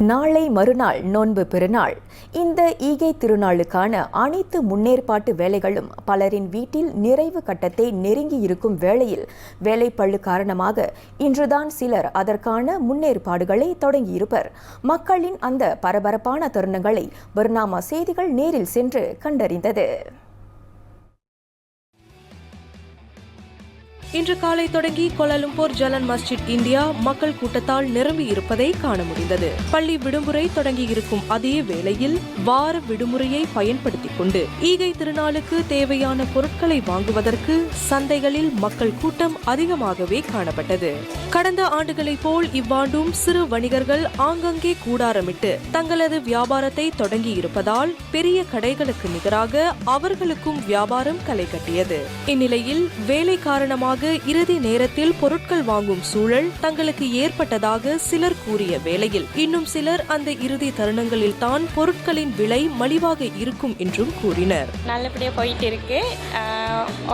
நாளை மறுநாள் நோன்பு பெருநாள். இந்த ஈகை திருநாளுக்கான அனைத்து முன்னேற்பாட்டு வேலைகளும் பலரின் வீட்டில் நிறைவு கட்டத்தை நெருங்கி இருக்கும் வேளையில் வேலைப்பள்ளு காரணமாக இன்றுதான் சிலர் அதற்கான முன்னேற்பாடுகளை தொடங்கியிருப்பர். மக்களின் அந்த பரபரப்பான தருணங்களை பர்னாமா செய்திகள் நேரில் சென்று கண்டறிந்தது. இன்று காலை தொடங்கி கோலாலும்பூர் ஜலன் மஸ்ஜித் இந்தியா மக்கள் கூட்டத்தால் நிரம்பி இருப்பதை காண முடிந்தது. பள்ளி விடுமுறை தொடங்கி இருக்கும் அதே வேளையில் வார விடுமுறையை பயன்படுத்திக் கொண்டு ஈகை திருநாளுக்கு தேவையான பொருட்களை வாங்குவதற்கு சந்தைகளில் மக்கள் கூட்டம் அதிகமாகவே காணப்பட்டது. கடந்த ஆண்டுகளைப் போல் இவ்வாண்டும் சிறு வணிகர்கள் ஆங்கங்கே கூடாரமிட்டு தங்களது வியாபாரத்தை தொடங்கி இருப்பதால் பெரிய கடைகளுக்கு நிகராக அவர்களுக்கும் வியாபாரம் களை கட்டியது. இந்நிலையில் வேலை காரணமாக இறுதி நேரத்தில் பொருட்கள் வாங்கும் சூழல் தங்களுக்கு ஏற்பட்டதாக சிலர் கூறிய வேளையில் இன்னும் சிலர் அந்த இறுதி தருணங்களில் தான் பொருட்களின் விலை மலிவாக இருக்கும் என்றும் கூறினர். நல்லபடியாக போயிட்டு இருக்கு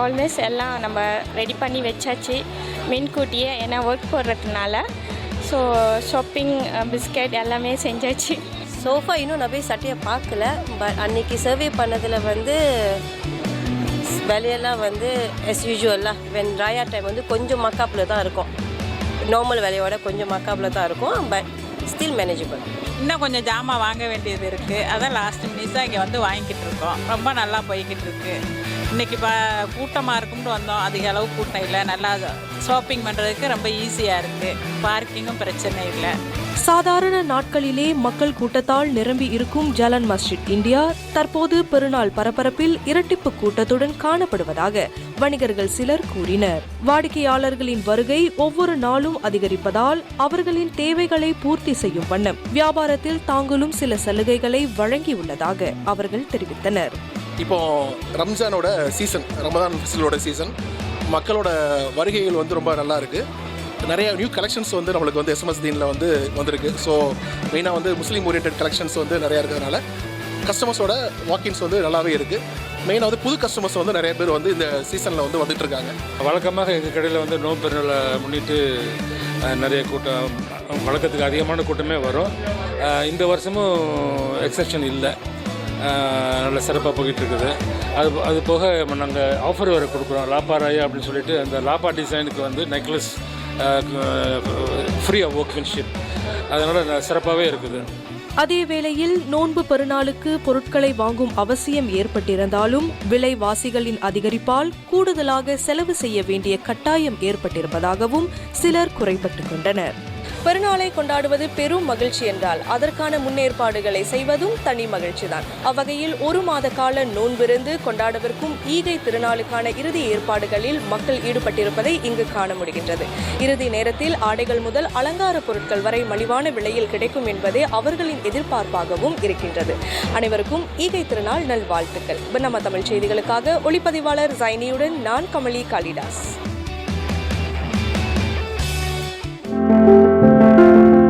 ஆல்மோஸ்ட் எல்லாம் நம்ம ரெடி பண்ணி வச்சாச்சு முன்கூட்டியே ஏன்னா ஒர்க் போடுறதுனால. ஸோ ஷாப்பிங் பிஸ்கட் எல்லாமே செஞ்சாச்சு. சோஃபா இன்னும் நான் போய் சட்டையை பார்க்கல பட் அன்னைக்கு சர்வே பண்ணதில் வந்து விலையெல்லாம் வந்து எஸ் யூஷுவலாக வென் ராயா டைம் வந்து கொஞ்சம் மக்காப்பில் தான் இருக்கும். நார்மல் விலையோட கொஞ்சம் மக்காப்பில் தான் இருக்கும் பட் ஸ்டில் மேனேஜபிள் இன்னும் கொஞ்சம் ஜாமான் வாங்க வேண்டியது இருக்குது அதான் லாஸ்ட் மினிட்ஸாக இங்கே வந்து வாங்கிக்கிட்டு இருக்கோம். ரொம்ப நல்லா போய்கிட்டு இருக்கு. இன்றைக்கி இப்போ கூட்டமாக இருக்கும்னு வந்தோம். அதிக அளவு கூட்டம் இல்லை. நல்லா ஷாப்பிங் பண்ணுறதுக்கு ரொம்ப ஈஸியாக இருக்குது பார்க்கிங்கும் பிரச்சனை இல்லை. சாதாரண நாட்களிலே மக்கள் கூட்டத்தால் நிரம்பி இருக்கும் ஜலன் மஸ்ஜித் இந்தியா தற்போது பெருநாள் பரபரப்பில் இரட்டிப்பு கூட்டத்துடன் காணப்படுவதாக வணிகர்கள் சிலர் கூறினர். வாடிக்கையாளர்களின் வருகை ஒவ்வொரு நாளும் அதிகரிப்பதால் அவர்களின் தேவைகளை பூர்த்தி செய்யும் வண்ணம் வியாபாரத்தில் தாங்களும் சில சலுகைகளை வழங்கியுள்ளதாக அவர்கள் தெரிவித்தனர். இப்போ ரம்ஜானோட சீசன் ரமதான் ஃபெஸ்டிவலோட சீசன் மக்களோட வருகைகள் வந்து ரொம்ப நல்லா இருக்கு. நிறைய நியூ கலெக்ஷன்ஸ் வந்து நம்மளுக்கு வந்து எஸ்எம்எஸ் தீனில் வந்து வந்திருக்கு. ஸோ மெயினாக வந்து முஸ்லீம் ஓரியன்ட் கலெக்ஷன்ஸ் வந்து நிறையா இருக்கிறதுனால கஸ்டமர்ஸோட வாக்கின்ஸ் வந்து நல்லாவே இருக்குது மெயினாக வந்து புது கஸ்டமர்ஸ் வந்து நிறைய பேர் வந்து இந்த சீசனில் வந்து வந்துட்டு இருக்காங்க. வழக்கமாக எங்கள் கடையில் வந்து நோய் பெருநாளை முன்னிட்டு நிறைய கூட்டம் வழக்கத்துக்கு அதிகமான கூட்டமே வரும். இந்த வருஷமும் எக்ஸப்ஷன் இல்லை. நல்ல சிறப்பாக போய்கிட்டு இருக்குது. அது அது போக நாங்கள் ஆஃபர் வேறு கொடுக்குறோம். லாப்பா ராயா அப்படின்னு சொல்லிட்டு அந்த லாப்பா டிசைனுக்கு வந்து நெக்லஸ் ஃப்ரீ ஆஃப் ஒர்க்மென்ஷிப் அதனால் சிறப்பாகவே இருக்குது. அதே வேளையில் நோன்பு பெருநாளுக்கு பொருட்களை வாங்கும் அவசியம் ஏற்பட்டிருந்தாலும் விலைவாசிகளின் அதிகரிப்பால் கூடுதலாக செலவு செய்ய வேண்டிய கட்டாயம் ஏற்பட்டிருப்பதாகவும் சிலர் குறைபட்டுக் கொண்டனர். பெருநாளை கொண்டாடுவது பெரும் மகிழ்ச்சி என்றால் அதற்கான முன்னேற்பாடுகளை செய்வதும் தனி மகிழ்ச்சிதான். அவ்வகையில் ஒரு மாத கால நோன்பிருந்து கொண்டாடவிருக்கும் ஈகை திருநாளுக்கான இறுதி ஏற்பாடுகளில் மக்கள் ஈடுபட்டிருப்பதை இங்கு காண முடிகின்றது. இறுதி நேரத்தில் ஆடைகள் முதல் அலங்கார பொருட்கள் வரை மலிவான விலையில் கிடைக்கும் என்பதே அவர்களின் எதிர்பார்ப்பாகவும் இருக்கின்றது. அனைவருக்கும் ஈகை திருநாள் நல்வாழ்த்துக்கள். நம்ம தமிழ் செய்திகளுக்காக ஒளிப்பதிவாளர் ஜைனியுடன் நான் கமலி காளிதாஸ்.